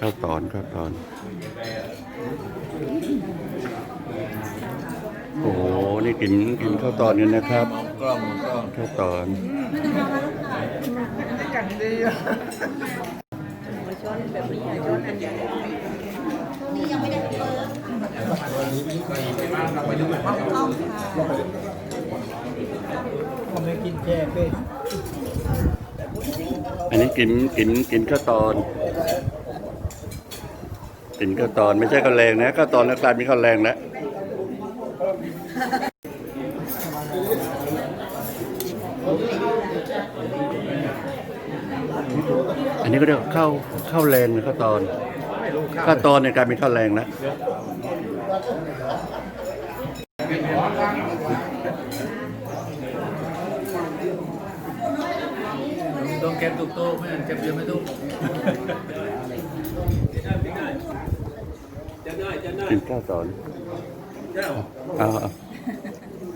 ข้าวตอนข้าวตอน โอ้โห นี่กินกินข้าวตอนกันนะครับกล้องกล้องข้าวตอนผมไม่กินแช่เป็ดอันนี้ นนี้กินกินกินข้าวตอนกินข้าวตอนไม่ใช่ข้าวแรงนะข้าวตอนแล้วกลายเป็นข้าวแรงแล้วอันนี้ก็เรียกว่าข้าวข้าวแรงนะข้าวตอนข้าวตอนเนี่ยกลายเป็นข้าวแรงแล้ว ต้อง เก็บตุกโต๊ะไม่งั้นเก็บเยอะไม่ตุกกินข้าวตอนเอาเอา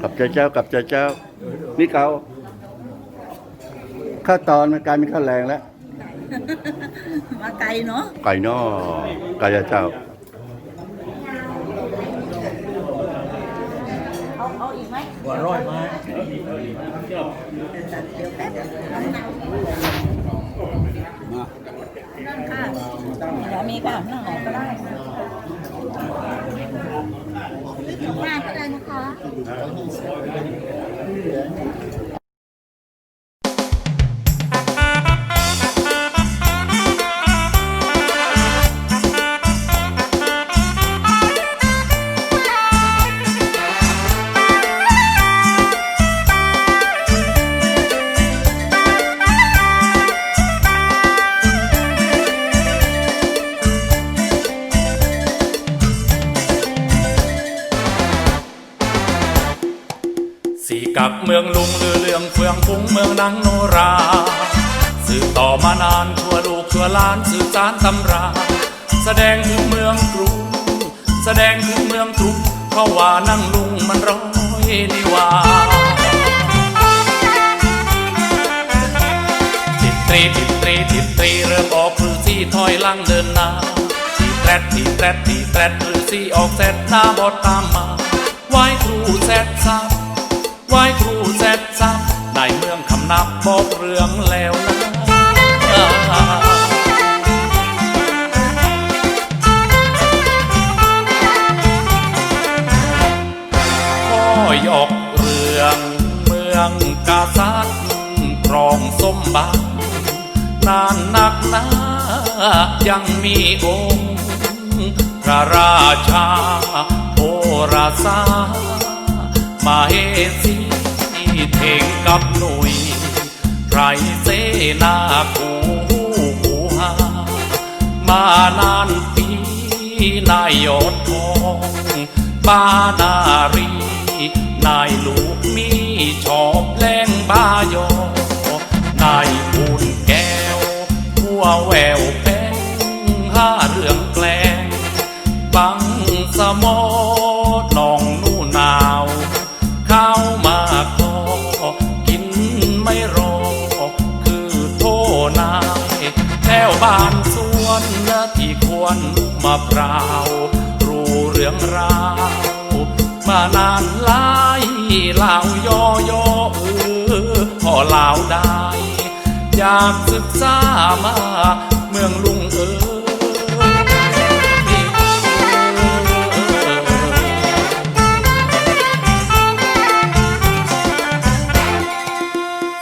กับเจ้าเจ้ากับเจ้าเจ้า นี่เขาข้าวตอนมันกลายเป็นข้าวแรงแล้ว มาไกลเนาะไก่นอไก่เจ้า อีกไหมว่าร้อยไหมเดี๋ยวแป๊บนั่นค่ะเดี๋ยวมีค่ะนั่งออกก็ได้ถึงบ้านก็ได้นะคะ กับเมืองลุงลือเลืองเฟืองฟุ้งเมืองนังโนราสืบต่อมานานทั่วลูกทั่วล้านสืบสารตำรา แสดงถึงเมืองกรุงแสดงถึงเมืองกรุงเพราะว่านั่งลุงมันร้อยนี่ว่าทิดตรีทิดตรีทิดตรีเริ่มออกพลือซี่ถอยลังเดินนาทีแตรทีแตรทีแตรพือซี่ออกแซดหน้าบอดตามมา ไว้ครูแซดซับ ไหว้ครูแซดซับในเมืองคำนับบอกเรื่องแล้วนะพ่อยอกเรื่องเมืองกาซัดครองสมบัตินานนักหนายังมีองค์พระราชาโอราสา มาเฮสีเถงกับหนุยไรเสนาคูหูหามานานปีนายยอดทองบานารี นายลูกมีชองบ สวนที่ควรมาพรารู้เรื่องราวมานานหลายเล่ายอยอเออพอเล่าได้ อยากศึกษามาเมืองลุงเอ๋ย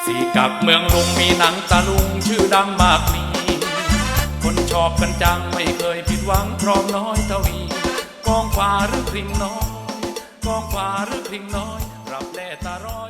สีกับเมืองลุงมีหนังตะลุงชื่อดังมากมี อบกันจังไม่เคยผิดหวังพร้อมน้อยเทวีกองฟ้าหรือพริงน้อยกองฟ้าหรือพริงน้อยรับแล่ตาร้อย